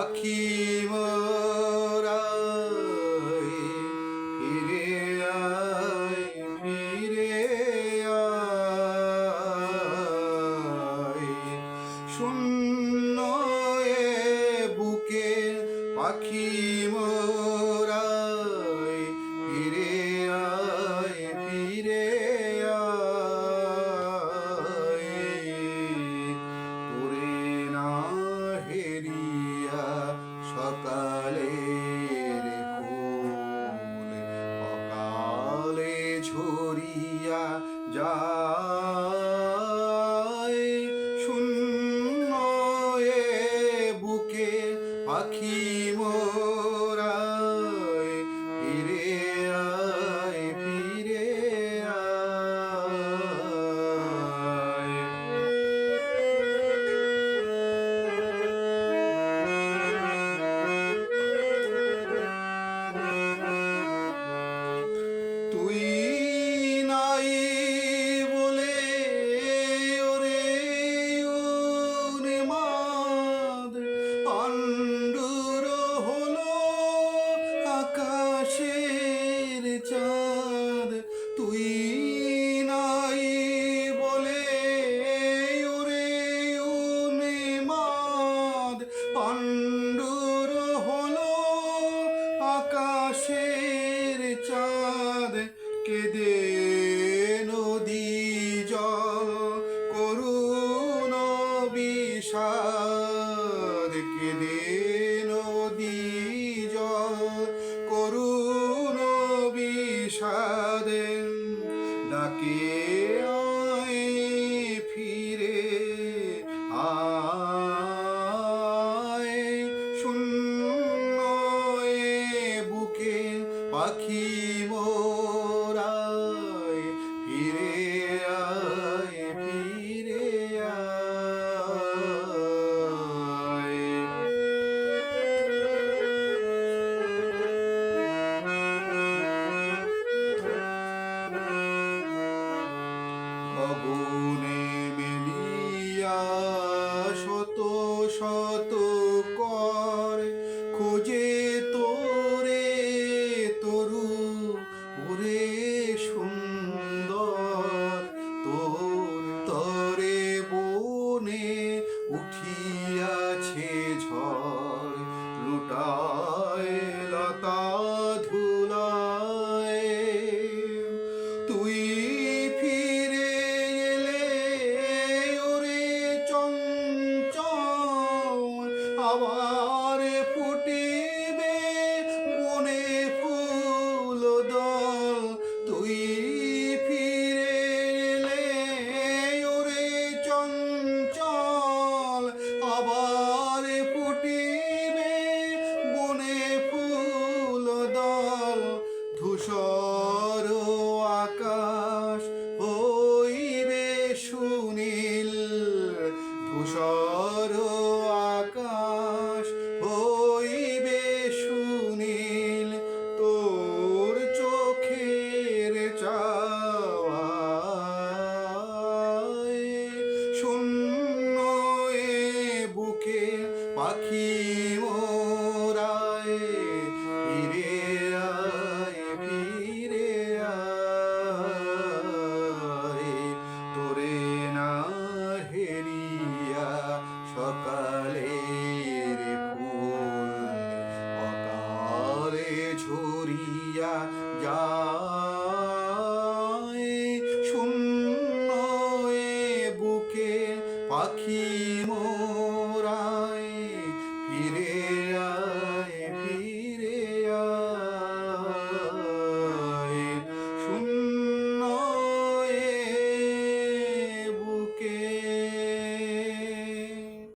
Akiva. হইয়া যায়। শূন্য বুকে পাখি মোর on ನೀವು আবার ফুটিবে মনে ফুল দল। তুই ফিরে ওরে চঞ্চল। আবার ফুটিবে মনে ফুল দল। ধূসর আকাশ হইবে সুনীল। ধূসর পাখি মোরায়, ফিরে আয় ফিরে আয়। তোরে না হেরিয়া সকালে ছড়িয়া যায়। অকালে ঝরিয়া যা পাখি মো